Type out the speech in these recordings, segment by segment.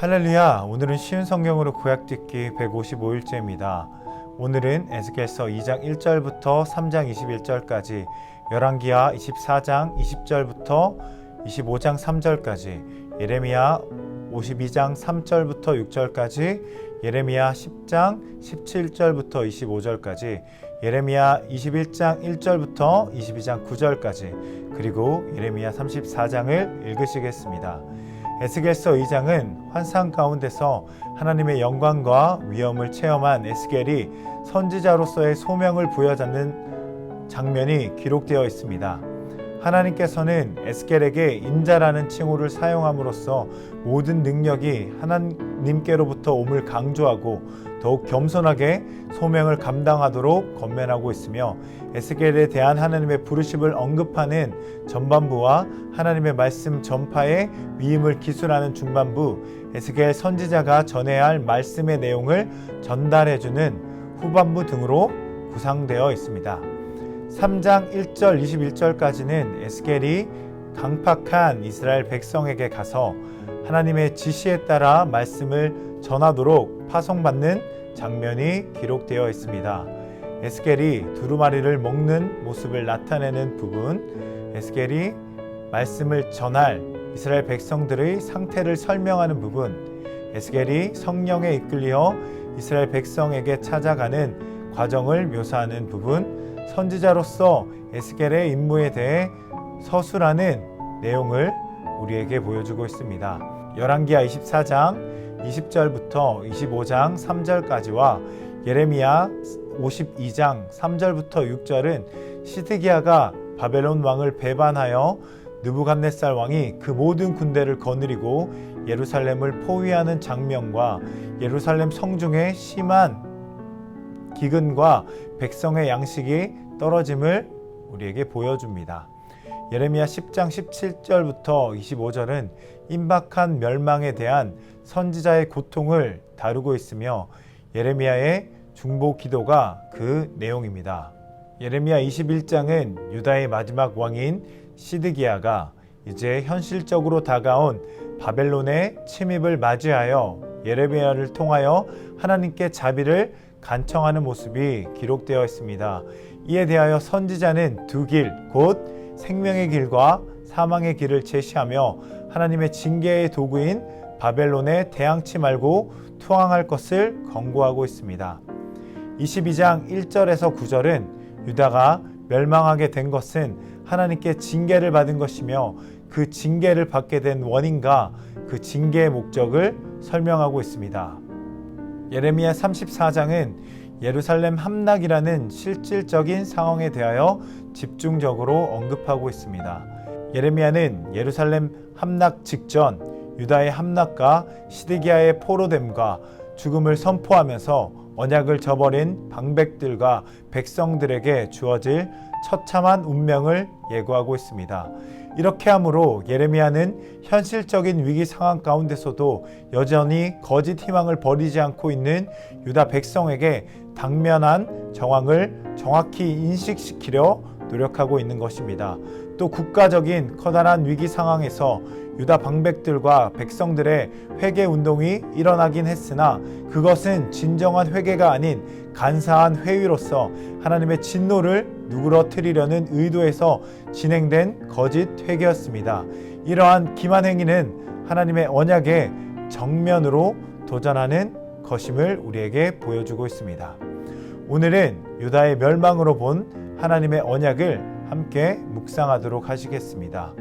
할렐루야. 오늘은 쉬운 성경으로 구약 듣기 155일째입니다. 오늘은 에스겔서 2장 1절부터 3장 21절까지, 열왕기하 24장 20절부터 25장 3절까지, 예레미야 52장 3절부터 6절까지, 예레미야 10장 17절부터 25절까지, 예레미야 21장 1절부터 22장 9절까지, 그리고 예레미야 34장을 읽으시겠습니다. 에스겔서 2장은 환상 가운데서 하나님의 영광과 위엄을 체험한 에스겔이 선지자로서의 소명을 부여잡는 장면이 기록되어 있습니다. 하나님께서는 에스겔에게 인자라는 칭호를 사용함으로써 모든 능력이 하나님께로부터 옴을 강조하고 더욱 겸손하게 소명을 감당하도록 건면하고 있으며 에스겔에 대한 하나님의 부르심을 언급하는 전반부와 하나님의 말씀 전파의 위임을 기술하는 중반부 에스겔 선지자가 전해야 할 말씀의 내용을 전달해 주는 후반부 등으로 구상되어 있습니다. 3장 1절 21절까지는 에스겔이 강팍한 이스라엘 백성에게 가서 하나님의 지시에 따라 말씀을 전하도록 파송받는 장면이 기록되어 있습니다. 에스겔이 두루마리를 먹는 모습을 나타내는 부분, 에스겔이 말씀을 전할 이스라엘 백성들의 상태를 설명하는 부분, 에스겔이 성령에 이끌려 이스라엘 백성에게 찾아가는 과정을 묘사하는 부분, 선지자로서 에스겔의 임무에 대해 서술하는 내용을 우리에게 보여주고 있습니다. 열왕기하 24장 20절부터 25장 3절까지와 예레미야 52장 3절부터 6절은 시드기야가 바벨론 왕을 배반하여 느부갓네살 왕이 그 모든 군대를 거느리고 예루살렘을 포위하는 장면과 예루살렘 성중에 심한 기근과 백성의 양식이 떨어짐을 우리에게 보여줍니다. 예레미야 10장 17절부터 25절은 임박한 멸망에 대한 선지자의 고통을 다루고 있으며 예레미야의 중보 기도가 그 내용입니다. 예레미야 21장은 유다의 마지막 왕인 시드기야가 이제 현실적으로 다가온 바벨론의 침입을 맞이하여 예레미야를 통하여 하나님께 자비를 간청하는 모습이 기록되어 있습니다. 이에 대하여 선지자는 두 길, 곧 생명의 길과 사망의 길을 제시하며 하나님의 징계의 도구인 바벨론에 대항치 말고 투항할 것을 권고하고 있습니다. 22장 1절에서 9절은 유다가 멸망하게 된 것은 하나님께 징계를 받은 것이며 그 징계를 받게 된 원인과 그 징계의 목적을 설명하고 있습니다. 예레미야 34장은 예루살렘 함락이라는 실질적인 상황에 대하여 집중적으로 언급하고 있습니다. 예레미야는 예루살렘 함락 직전 유다의 함락과 시드기야의 포로됨과 죽음을 선포하면서 언약을 저버린 방백들과 백성들에게 주어질 처참한 운명을 예고하고 있습니다. 이렇게 함으로 예레미야는 현실적인 위기 상황 가운데서도 여전히 거짓 희망을 버리지 않고 있는 유다 백성에게 당면한 정황을 정확히 인식시키려 노력하고 있는 것입니다. 또 국가적인 커다란 위기 상황에서 유다 방백들과 백성들의 회개 운동이 일어나긴 했으나 그것은 진정한 회개가 아닌 간사한 회의로서 하나님의 진노를 누그러뜨리려는 의도에서 진행된 거짓 회개였습니다. 이러한 기만 행위는 하나님의 언약에 정면으로 도전하는 것임을 우리에게 보여주고 있습니다. 오늘은 유다의 멸망으로 본 하나님의 언약을 함께 묵상하도록 하시겠습니다.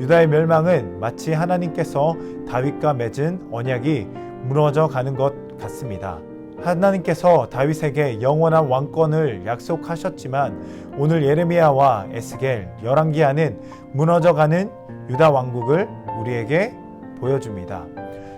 유다의 멸망은 마치 하나님께서 다윗과 맺은 언약이 무너져 가는 것 같습니다. 하나님께서 다윗에게 영원한 왕권을 약속하셨지만 오늘 예레미야와 에스겔, 열왕기하는 무너져가는 유다 왕국을 우리에게 보여줍니다.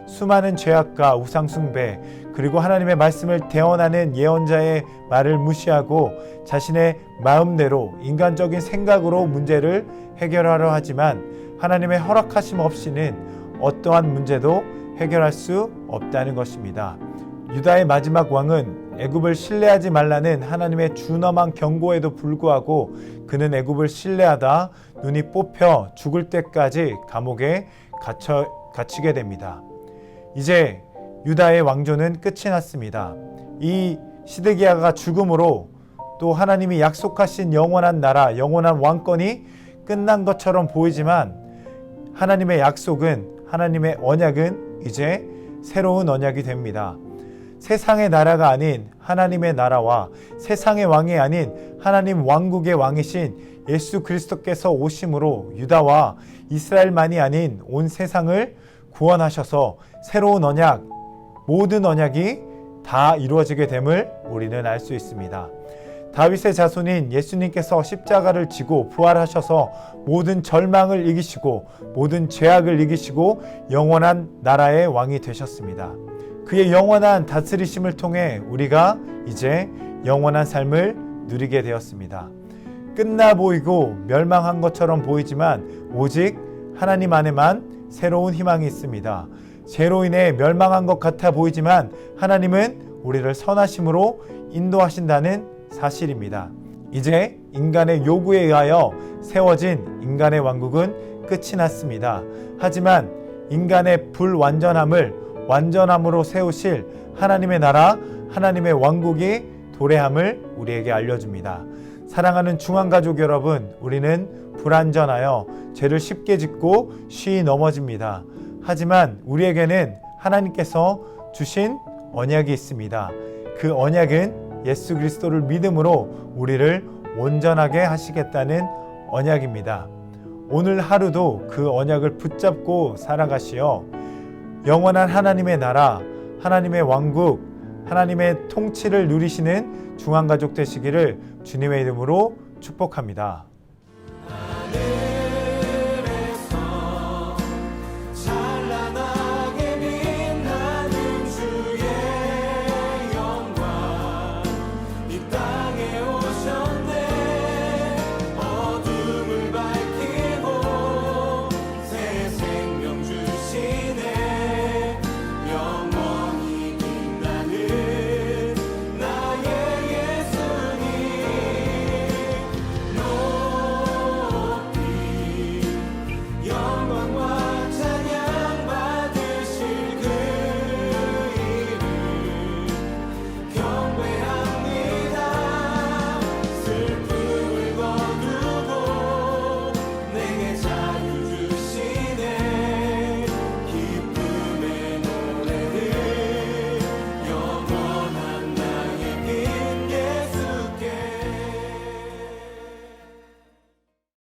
수많은 죄악과 우상 숭배 그리고 하나님의 말씀을 대언하는 예언자의 말을 무시하고 자신의 마음대로 인간적인 생각으로 문제를 해결하려 하지만 하나님의 허락하심 없이는 어떠한 문제도 해결할 수 없다는 것입니다. 유다의 마지막 왕은 애굽을 신뢰하지 말라는 하나님의 준엄한 경고에도 불구하고 그는 애굽을 신뢰하다 눈이 뽑혀 죽을 때까지 감옥에 갇혀 갇히게 됩니다. 이제 유다의 왕조는 끝이 났습니다. 이 시드기야가 죽음으로 또 하나님이 약속하신 영원한 나라, 영원한 왕권이 끝난 것처럼 보이지만 하나님의 약속은 하나님의 언약은 이제 새로운 언약이 됩니다. 세상의 나라가 아닌 하나님의 나라와 세상의 왕이 아닌 하나님 왕국의 왕이신 예수 그리스도께서 오심으로 유다와 이스라엘만이 아닌 온 세상을 구원하셔서 새로운 언약, 모든 언약이 다 이루어지게 됨을 우리는 알 수 있습니다. 다윗의 자손인 예수님께서 십자가를 지고 부활하셔서 모든 절망을 이기시고 모든 죄악을 이기시고 영원한 나라의 왕이 되셨습니다. 그의 영원한 다스리심을 통해 우리가 이제 영원한 삶을 누리게 되었습니다. 끝나 보이고 멸망한 것처럼 보이지만 오직 하나님 안에만 새로운 희망이 있습니다. 죄로 인해 멸망한 것 같아 보이지만 하나님은 우리를 선하심으로 인도하신다는 사실입니다. 이제 인간의 요구에 의하여 세워진 인간의 왕국은 끝이 났습니다. 하지만 인간의 불완전함을 완전함으로 세우실 하나님의 나라, 하나님의 왕국이 도래함을 우리에게 알려줍니다. 사랑하는 중앙가족 여러분, 우리는 불완전하여 죄를 쉽게 짓고 쉬이 넘어집니다. 하지만 우리에게는 하나님께서 주신 언약이 있습니다. 그 언약은 예수 그리스도를 믿음으로 우리를 온전하게 하시겠다는 언약입니다. 오늘 하루도 그 언약을 붙잡고 살아가시어 영원한 하나님의 나라, 하나님의 왕국, 하나님의 통치를 누리시는 중앙가족 되시기를 주님의 이름으로 축복합니다.